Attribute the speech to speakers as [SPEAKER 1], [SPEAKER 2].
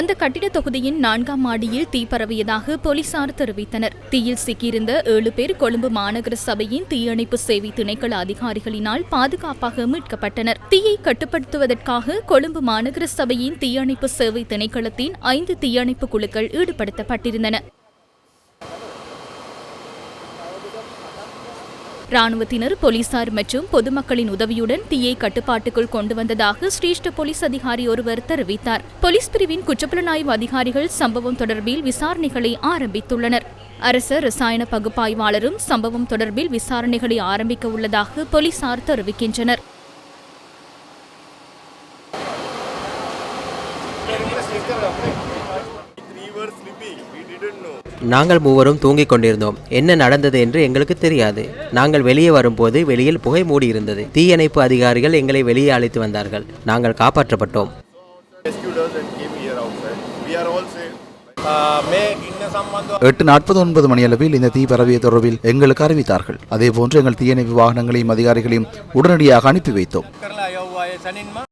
[SPEAKER 1] அந்த கட்டிட தொகுதியின் நான்காம் மாடியில் தீ பரவியதாக போலீசார் தெரிவித்தனர். தீயில் சிக்கியிருந்த ஏழு பேர் கொழும்பு மாநகர சபையின் தீயணைப்பு சேவை திணைக்கள அதிகாரிகளினால் பாதுகாப்பாக மீட்கப்பட்டனர். தீயை கட்டுப்படுத்துவதற்காக கொழும்பு மாநகர சபையின் தீயணைப்பு சேவை திணைக்களத்தின் ஐந்து தீயணைப்பு குழுக்கள் ஈடுபடுத்தப்பட்டிருந்தன. ராணுவத்தினர் போலீசார் மற்றும் பொதுமக்களின் உதவியுடன் தீயை கட்டுப்பாட்டுக்குள் கொண்டு வந்ததாக சிரேஷ்ட போலீஸ் அதிகாரி ஒருவர் தெரிவித்தார். போலீஸ் பிரிவின் குற்றப்புலனாய்வு அதிகாரிகள் சம்பவம் தொடர்பில் விசாரணைகளை ஆரம்பித்துள்ளனர். அரச ரசாயன பகுப்பாய்வாளரும் சம்பவம் தொடர்பில் விசாரணைகளை ஆரம்பிக்க உள்ளதாக போலீசார் தெரிவிக்கின்றனர்.
[SPEAKER 2] நாங்கள் மூவரும் தூங்கிக் கொண்டிருந்தோம். என்ன நடந்தது என்று எங்களுக்கு தெரியாது. நாங்கள் வெளியே வரும்போது வெளியில் புகை மூடி இருந்தது தீயணைப்பு அதிகாரிகள் எங்களை வெளியே அழைத்து வந்தார்கள். நாங்கள் காப்பாற்றப்பட்டோம்.
[SPEAKER 3] எட்டு நாற்பது ஒன்பது மணியளவில் இந்த தீ பரவிய தொடர்பில் எங்களுக்கு அறிவித்தார்கள். அதேபோன்று எங்கள் தீயணைப்பு வாகனங்களையும் அதிகாரிகளையும் உடனடியாக அனுப்பி வைத்தோம்.